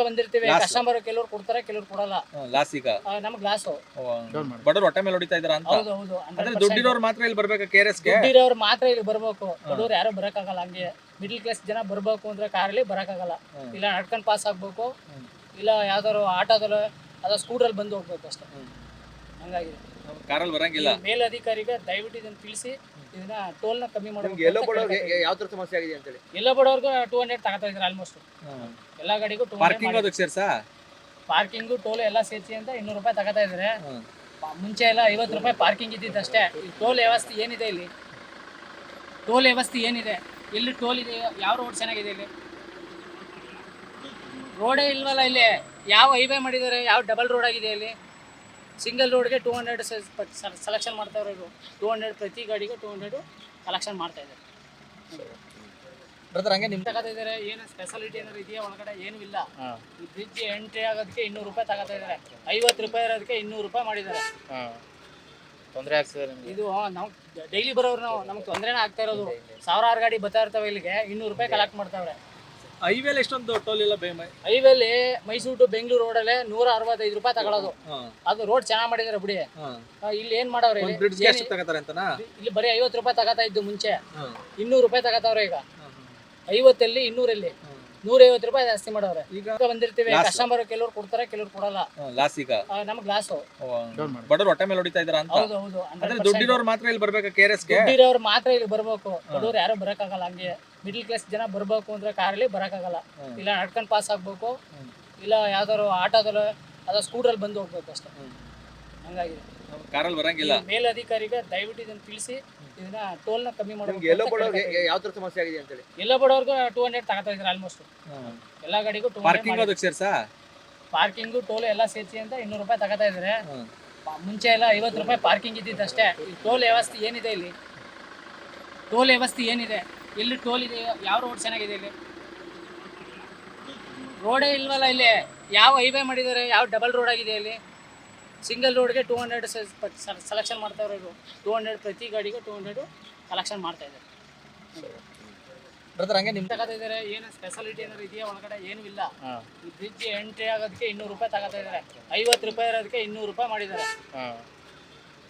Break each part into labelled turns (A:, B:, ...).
A: ಬಂದಿರ್ತೀವಿ. ಕಸ್ಟಮರ್ ಕೆಲವ್ರು ಕೊಡ್ತಾರೆ ಕೆಲವ್ರು ಕೊಡಲ್ಲ.
B: ಲಾಸ್ ಈಗ.
A: ನಮ್ಗ್ ಗ್ಲಾಸು
B: ಬಡವ್ರು ಹೊಟ್ಟೆ ಮೇಲೆ ಹೊಡಿತಾ ಇದಾರ ಅಂತ?
A: ಹೌದು ಹೌದು.
B: ಅಂದ್ರೆ ದುಡ್ಡಿರೋರು ಮಾತ್ರ ಇಲ್ಲಿ ಬರ್ಬೇಕು ಕೆ ಆರ್ ಎಸ್
A: ದುಡ್ಡಿರೋರು ಮಾತ್ರ ಇಲ್ಲಿ ಬರ್ಬೇಕು. ಬಡವ್ರು ಯಾರು ಬರಕ್ಕಾಗಲ್ಲ ಹಂಗೆ. ಮಿಡ್ಲ್ ಕ್ಲಾಸ್ ಜನ ಬರ್ಬೇಕು ಅಂದ್ರೆ ಕಾರಲ್ಲಿ ಬರಕ್ಕಾಗಲ್ಲ. ಇಲ್ಲ ನಡ್ಕೊಂಡ್ ಪಾಸ್ ಆಗ್ಬೇಕು. ಇಲ್ಲ ಯಾವ್ದಾದ್ರು ಆಟೋದಲ್ಲೋ ಅದ ಸ್ಕೂಟ್ರಲ್ಲಿ ಬಂದು ಹೋಗ್ಬೇಕು ಅಷ್ಟೇ.
B: ಹ್ಮ್.
A: ಹಂಗಾಗಿದೆ.
B: ಕಾರಲ್ಲಿ ಬರಂಗಿಲ್ಲ.
A: ಮೇಲಧಿಕಾರಿಗೆ ದಯವಿಟ್ಟು ಇದನ್ನ ತಿಳಿಸಿ ಇದನ್ನ ಟೋಲ್ನ ಕಮ್ಮಿ ಮಾಡೋದು
C: ಎಲ್ಲೋ ಬಡವ್ರಿಗೆ ಯಾವ ತರ ಸಮಸ್ಯೆ ಆಗಿದೆ ಅಂತೇಳಿ?
A: ಎಲ್ಲ ಬಡವ್ರಿಗೂ ಟೂ ಹಂಡ್ರೆಡ್ ತಗೋತಾ ಇದ್ದಾರೆ ಆಲ್ಮೋಸ್ಟ್ ಎಲ್ಲಾ ಗಾಡಿಗೂ ಟೂ
B: ಪಾರ್ಕಿಂಗ್ ಅದಕ್ಕೆ ಸೇರ್ಸಾ?
A: ಪಾರ್ಕಿಂಗು ಟೋಲ್ ಎಲ್ಲ ಸೇರಿಸಿ ಅಂತ ಇನ್ನೂರು ರೂಪಾಯಿ ತಗೋತಾ ಇದ್ದಾರೆ. ಮುಂಚೆ ಎಲ್ಲ ಐವತ್ತು ರೂಪಾಯಿ ಪಾರ್ಕಿಂಗ್ ಇದ್ದಿದ್ದು ಅಷ್ಟೇ. ಈ ಟೋಲ್ ವ್ಯವಸ್ಥೆ ಏನಿದೆ ಇಲ್ಲಿ? ಟೋಲ್ ವ್ಯವಸ್ಥೆ ಏನಿದೆ? ಇಲ್ಲಿ ಟೋಲ್ ಇದೆ? ಯಾವ ರೋಡ್ ಚೆನ್ನಾಗಿದೆ ಇಲ್ಲಿ? ರೋಡೇ ಇಲ್ವಲ್ಲ ಇಲ್ಲಿ? ಯಾವ ಹೈವೇ ಮಾಡಿದ್ದಾರೆ? ಯಾವ ಡಬಲ್ ರೋಡ್ ಆಗಿದೆ ಇಲ್ಲಿ? ಸಿಂಗಲ್ ರೋಡ್ಗೆ ಟೂ ಹಂಡ್ರೆಡ್ ಸೆಲೆಕ್ಷನ್ ಮಾಡ್ತಾವ್ರೆ ಇವರು ಟೂ ಹಂಡ್ರೆಡ್ ಪ್ರತಿ ಗಾಡಿಗೆ ಟೂ ಹಂಡ್ರೆಡ್ ಕಲೆಕ್ಷನ್ ಮಾಡ್ತಾ ಇದ್ದಾರೆ.
B: ಬ್ರದರ್ ಹಂಗೆ ನಿಮ್ಮ
A: ತಗೋತಾ ಇದ್ದಾರೆ ಏನು ಸ್ಪೆಷಾಲಿಟಿ ಏನಾದ್ರು ಇದೆಯಾ ಒಳಗಡೆ? ಏನೂ ಇಲ್ಲ. ಈ ಬ್ರಿಡ್ಜ್ ಎಂಟ್ರಿ ಆಗೋದಕ್ಕೆ ಇನ್ನೂರು ರೂಪಾಯಿ ತಗೋತಾ ಇದ್ದಾರೆ. ಐವತ್ತು ರೂಪಾಯಿ ಇರೋದಕ್ಕೆ ಇನ್ನೂರು ರೂಪಾಯಿ ಮಾಡಿದ್ದಾರೆ.
D: ತೊಂದರೆ ಆಗ್ತದೆ ನಿಮ್ಗೆ.
A: ಇದು ನಾವು ಡೈಲಿ ಬರೋರು ನಾವು ನಮ್ಗೆ ತೊಂದರೆನೇ ಆಗ್ತಾ ಇರೋದು. ಸಾವಿರಾರು ಗಾಡಿ ಬರ್ತಾ ಇರ್ತಾವೆ ಇಲ್ಲಿಗೆ ಇನ್ನೂರು ರೂಪಾಯಿ ಕಲೆಕ್ಟ್ ಮಾಡ್ತಾವ್ರೆ.
B: ಹೈವೇಲಿ ಎಷ್ಟೊಂದು ಟೋಲ್ ಇಲ್ಲ ಬೇ
A: ಹೈವೇಲಿ ಮೈಸೂರು ಟು ಬೆಂಗಳೂರು ರೋಡಲ್ಲೇ ನೂರ ಅರವತ್ತೈದು ರೂಪಾಯಿ ತಗೊಳೋದು. ಅದು ರೋಡ್ ಚೆನ್ನಾಗಿ ಮಾಡಿದಾರೆ ಬಿಡಿ. ಆ, ಇಲ್ಲಿ ಏನ್ ಮಾಡವ್ರೆ
B: ಒಂದ್
A: ಇಲ್ಲಿ?
B: ಬ್ರಿಡ್ಜ್ಗೆ
A: ಏನ್-
B: ಎಷ್ಟು ತಗೋತಾರೆ ಅಂತನಾ?
A: ಇಲ್ಲಿ ಬರೀ ಐವತ್ತು ರೂಪಾಯಿ ತಗೋತಾ ಇದ್ದು ಮುಂಚೆ. ಇನ್ನೂರು ರೂಪಾಯಿ ತಗೋತಾವ್ರೆ ಈಗ. ಐವತ್ತಲ್ಲಿ ಇನ್ನೂರಲ್ಲಿ. ನೂರೈವತ್ತು ರೂಪಾಯಿ ಜಾಸ್ತಿ ಮಾಡವ್ರೆ.
B: ಈಗ
A: ಬಂದಿರ್ತೀವಿ. ಕಸ್ಟಮರ್ ಕೆಲವ್ರು ಕೊಡ್ತಾರೆ ಕೆಲವ್ರು ಕೊಡಲ್ಲ.
B: ಲಾಸ್ ಈಗ.
A: ನಮ್ಗೆ ಲಾಸು ಗ್ಲಾಸು
B: ಬಡವ್ರು ಹೊಟ್ಟೆ ಮೇಲೆ ಹೊಡಿತಾ ಇದಾರ ಅಂತ?
A: ಹೌದು ಹೌದು
B: ಅಂದ್ರೆ ದುಡ್ಡಿರೋರು ಮಾತ್ರ ಇಲ್ಲಿ ಬರ್ಬೇಕು ಕೆ ಆರ್ ಎಸ್ಗೆ
A: ದುಡ್ಡಿರೋರು ಮಾತ್ರ ಇಲ್ಲಿ ಬರ್ಬೇಕು. ಬಡವ್ರು ಯಾರು ಬರಕ್ಕಾಗಲ್ಲ ಹಂಗೆ. ಮಿಡ್ಲ್ ಕ್ಲಾಸ್ ಜನ ಬರ್ಬೇಕು ಅಂದ್ರೆ ಕಾರಲ್ಲಿ ಬರಕ್ಕಾಗಲ್ಲ. ಇಲ್ಲ ನಡ್ಕೊಂಡ್ ಪಾಸ್ ಆಗ್ಬೇಕು ಇಲ್ಲ ಯಾವ್ದಾದ್ರು ಆಟೋದಲ್ಲೋ ಅದ ಸ್ಕೂಟ್ರಲ್ಲಿ ಬಂದು ಹೋಗ್ಬೇಕು ಅಷ್ಟೇ.
B: ಹಂಗಾಗಿ
A: ಹಂಗಾಗಿದೆ.
B: ಕಾರಲ್ಲಿ ಬರಂಗಿಲ್ಲ.
A: ಮೇಲಧಿಕಾರಿಗೆ ದಯವಿಟ್ಟು ಇದನ್ನ ತಿಳಿಸಿ ಇದನ್ನ ಟೋಲ್ನ ಕಮ್ಮಿ
C: ಮಾಡೋದು ಎಲ್ಲೋ ಬಡವ್ರಿಗೆ ಯಾವ ತರ ಸಮಸ್ಯೆ ಆಗಿದೆ ಅಂತೇಳಿ?
A: ಎಲ್ಲ ಬಡವ್ರಿಗೂ ಟೂ ಹಂಡ್ರೆಡ್ ತಗೋತಾ ಇದ್ದಾರೆ ಆಲ್ಮೋಸ್ಟ್ ಎಲ್ಲ ಗಾಡಿಗೂ ಟೂ
B: ಪಾರ್ಕಿಂಗ್ ಅದಕ್ಕೆ ಸೇರ್ಸಾ?
A: ಪಾರ್ಕಿಂಗು ಟೋಲ್ ಎಲ್ಲ ಸೇರಿಸಿ ಅಂತ ಇನ್ನೂರು ರೂಪಾಯಿ ತಗೋತಾ ಇದ್ದಾರೆ. ಮುಂಚೆ ಎಲ್ಲ ಐವತ್ತು ರೂಪಾಯಿ ಪಾರ್ಕಿಂಗ್ ಇದ್ದಿದ್ದು ಅಷ್ಟೇ. ಟೋಲ್ ವ್ಯವಸ್ಥೆ ಏನಿದೆ ಇಲ್ಲಿ? ಟೋಲ್ ವ್ಯವಸ್ಥೆ ಏನಿದೆ? ಎಲ್ಲಿ ಟೋಲ್ ಇದೆ? ಯಾವ ರೋಡ್ ಚೆನ್ನಾಗಿದೆ ಇಲ್ಲಿ? ರೋಡೇ ಇಲ್ವಲ್ಲ ಇಲ್ಲಿ? ಯಾವ ಹೈವೇ ಮಾಡಿದ್ದಾರೆ? ಯಾವ ಡಬಲ್ ರೋಡ್ ಆಗಿದೆ ಇಲ್ಲಿ? ಸಿಂಗಲ್ ರೋಡ್ಗೆ ಟೂ ಹಂಡ್ರೆಡ್ ಸೆಲೆಕ್ಷನ್ ಮಾಡ್ತಾವ್ರೆ ಇವರು. ಟೂ ಹಂಡ್ರೆಡ್ ಪ್ರತಿ ಗಾಡಿಗೆ ಟೂ ಹಂಡ್ರೆಡ್ ಕಲೆಕ್ಷನ್ ಮಾಡ್ತಾ ಇದ್ದಾರೆ.
B: ಬ್ರದರ್ ಹಂಗೆ ನಿಮ್
A: ತಗೋತಾ ಇದ್ದಾರೆ ಏನು ಸ್ಪೆಷಾಲಿಟಿ ಏನಾದ್ರು ಇದೆಯಾ ಒಳಗಡೆ? ಏನೂ ಇಲ್ಲ. ಈ ಬ್ರಿಡ್ಜ್ ಎಂಟ್ರಿ ಆಗೋದಕ್ಕೆ ಇನ್ನೂರು ರೂಪಾಯಿ ತಗೋತಾ ಇದ್ದಾರೆ. ಐವತ್ತು ರೂಪಾಯಿ ಇರೋದಕ್ಕೆ ಇನ್ನೂರು ರೂಪಾಯಿ ಮಾಡಿದ್ದಾರೆ.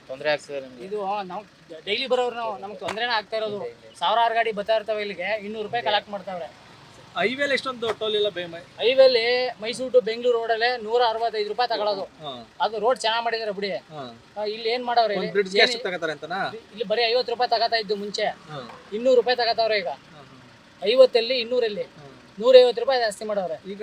D: ತೊಂದರೆ ಆಗ್ತದೆ ನಿಮ್ಗೆ.
A: ಇದು ನಾವು ಡೈಲಿ ಬರೋರು ನಾವು ನಮ್ಗೆ ತೊಂದರೆನೇ ಆಗ್ತಾ ಇರೋದು. ಸಾವಿರಾರು ಗಾಡಿ ಬರ್ತಾ ಇರ್ತಾವೆ ಇಲ್ಲಿಗೆ ಇನ್ನೂರು ರೂಪಾಯಿ ಕಲೆಕ್ಟ್ ಮಾಡ್ತಾವ್ರೆ.
B: ಹೈವೇಲಿ ಎಷ್ಟೊಂದು ಟೋಲ್ ಇಲ್ಲ ಬೇ
A: ಹೈವೇಲಿ ಮೈಸೂರು ಟು ಬೆಂಗಳೂರು ರೋಡಲ್ಲೇ ನೂರ ಅರವತ್ತೈದು ರೂಪಾಯಿ ತಗೊಳೋದು. ಅದು ರೋಡ್ ಚೆನ್ನಾಗಿ ಮಾಡಿದಾರೆ ಬಿಡಿ. ಇಲ್ಲಿ ಏನ್ ಮಾಡವ್ರೆ ಇಲ್ಲಿ? ಬರೀ ಐವತ್ತು ರೂಪಾಯಿ ತಗೋತಾ ಇದ್ದು ಮುಂಚೆ. ಇನ್ನೂರು ರೂಪಾಯಿ ತಗೋತಾವ್ರೆ ಈಗ. ಐವತ್ತಲ್ಲಿ ಇನ್ನೂರಲ್ಲಿ. ನೂರೈವತ್ತು ರೂಪಾಯಿ ಜಾಸ್ತಿ ಮಾಡವ್ರೆ.
B: ಈಗ